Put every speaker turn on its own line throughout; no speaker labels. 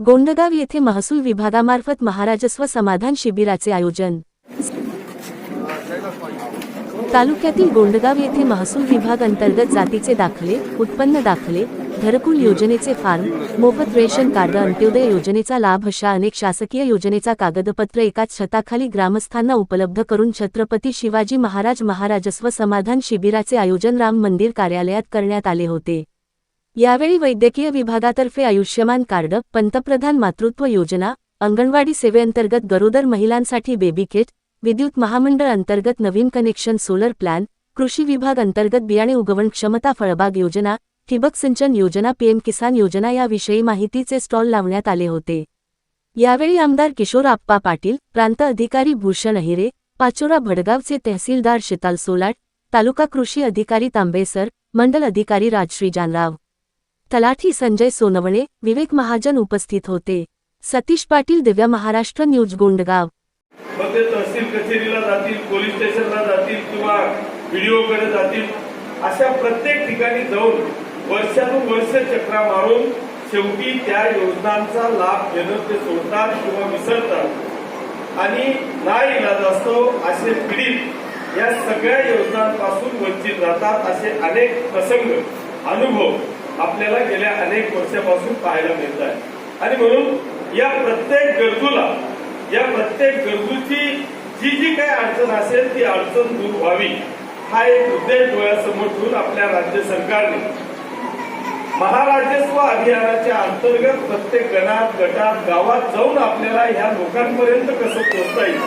गोंडगाव येथे महसूल विभागामार्फत महाराजस्व समाधान शिबिराचे आयोजन. तालुक्यातील गोंडगाव येथे महसूल विभाग अंतर्गत जातीचे दाखले उत्पन्न दाखले घरकुल योजनेचे फॉर्म मोफत रेशन कार्ड अंत्योदय योजनेचा लाभ अशा अनेक शासकीय योजनेचा कागदपत्र एकाच छताखाली ग्रामस्थांना उपलब्ध करून छत्रपती शिवाजी महाराज महाराजस्व समाधान शिबिराचे आयोजन राम मंदिर कार्यालयात करण्यात आले होते. यावेळी वैद्यकीय विभागातर्फे आयुष्यमान कार्ड पंतप्रधान मातृत्व योजना अंगणवाडी सेवेअंतर्गत गरोदर महिलांसाठी बेबी किट विद्युत महामंडळ अंतर्गत नवीन कनेक्शन सोलर प्लॅन कृषी विभाग अंतर्गत बियाणे उगवण क्षमता फळबाग योजना ठिबक सिंचन योजना पीएम किसान योजना याविषयी माहितीचे स्टॉल लावण्यात आले होते. यावेळी आमदार किशोर आप्पा पाटील प्रांत अधिकारी भूषण अहिरे पाचोरा भडगावचे तहसीलदार शिताल सोलाट तालुका कृषी अधिकारी तांबेसर मंडल अधिकारी राजश्री जानराव. तलाठी संजय सोनवणे विवेक महाजन उपस्थित होते. सतीश पाटील दिव्य महाराष्ट्र न्यूज गोंडगाव.
मग ते तहसील कचेरीला जातील पोलीस स्टेशनला जातील किंवा व्हिडिओकडे जातील अशा प्रत्येक ठिकाणी जाऊन वर्षानुवर्ष वर्ष चक्रा मारून शेवटी त्या योजनांचा लाभ घेणं ते सोडतात किंवा विसरतात. आणि नाही इलाज असतो असे पीडित या सगळ्या योजनांपासून वंचित राहतात असे अनेक प्रसंग अनुभव. आपल्याला गेल्या अनेक वर्षापासून पाहायला मिळत आहे. आणि म्हणून या प्रत्येक गरजूला या प्रत्येक गरजूची जी जी काही अडचण असेल ती अडचण दूर व्हावी हा एक उद्देश डोळ्यासमोर ठेवून आपल्या राज्य सरकारने महाराजस्व अभियानाच्या अंतर्गत प्रत्येक गणात गटात गावात जाऊन आपल्याला ह्या लोकांपर्यंत कसं पोहोचता येईल?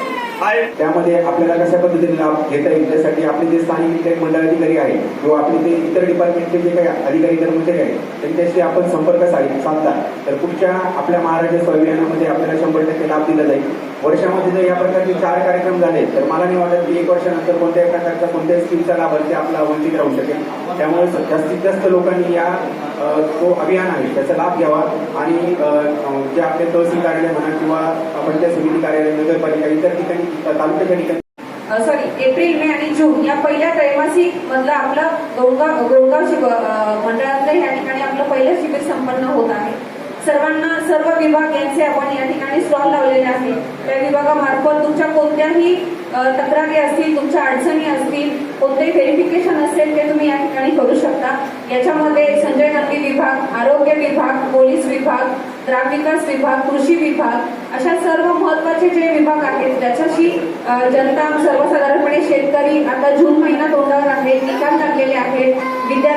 त्यामध्ये आपल्याला कशा पद्धतीने लाभ घेता येईल? त्यासाठी आपले जे स्थानिक काही मंडळ अधिकारी आहेत किंवा आपले जे इतर डिपार्टमेंटचे जे काही अधिकारी कर्मचारी आहेत त्यांच्याशी आपण संपर्क साधला. तर पुढच्या आपल्या महाराष्ट्र अभियानामध्ये आपल्याला शंभर टक्के लाभ दिला जाईल. वर्षामध्ये जर या प्रकारचे चार कार्यक्रम झाले तर मला नाही वाटत की एक वर्षानंतर कोणत्या प्रकारचा कोणत्याही स्कीमचा लाभार्थी आपला वंचित राहू शकेल. त्यामुळे जास्तीत जास्त लोकांनी या जो अभियान आहे त्याचा लाभ घ्यावा आणि जे आपले तहसील कार्यालय म्हणा किंवा पंचायत समिती कार्यालय नगरपालिका इतर ठिकाणी तालुक्याच्या ठिकाणी.
सॉरी एप्रिल मे आणि जून या पहिल्या त्रैमासिक मधला आपला गोंडगाव गोंडगाव मंडळातलं या ठिकाणी आपलं पहिलं शिबिर संपन्न होत आहे. सर्वांना सर्व विभाग यांचे आपण या ठिकाणी स्टॉल लावलेले आहे त्या विभागामार्फत तुमच्या कोणत्याही तक्रारी असतील तुमच्या अडचणी असतील कोणतेही व्हेरिफिकेशन असेल ते तुम्ही या ठिकाणी करू शकता. याच्यामध्ये संजय गांधी विभाग आरोग्य विभाग पोलीस विभाग ग्रामविकास विभाग कृषी विभाग अशा सर्व महत्त्वाचे जे विभाग आहेत ज्याच्याशी जनता सर्वसाधारणपणे शेतकरी आता जून महिना तोंडावर आहे निकाल लागलेले आहेत. विद्या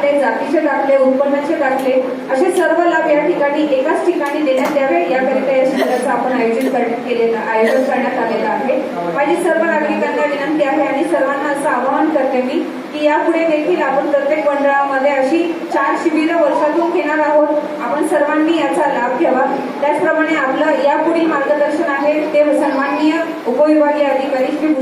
दाखले जातीचे दाखले उत्पन्नाचे दाखले असे सर्व लाभ या ठिकाणी एकाच ठिकाणी देण्यात यावे याकरिता या शिबिराचं आपण आयोजन करण्यात केलेलं आयोजन करण्यात आलेलं आहे. माझी सर्व नागरिकांना विनंती आहे आणि सर्वांना असं आवाहन करते मी की यापुढे देखील आपण प्रत्येक मंडळामध्ये अशी चार शिबिरं वर्षातून घेणार आहोत. आपण सर्वांनी याचा लाभ घ्यावा. त्याचप्रमाणे आपलं यापुढील मार्गदर्शन आहे ते सन्माननीय उपविभागीय अधिकारी श्री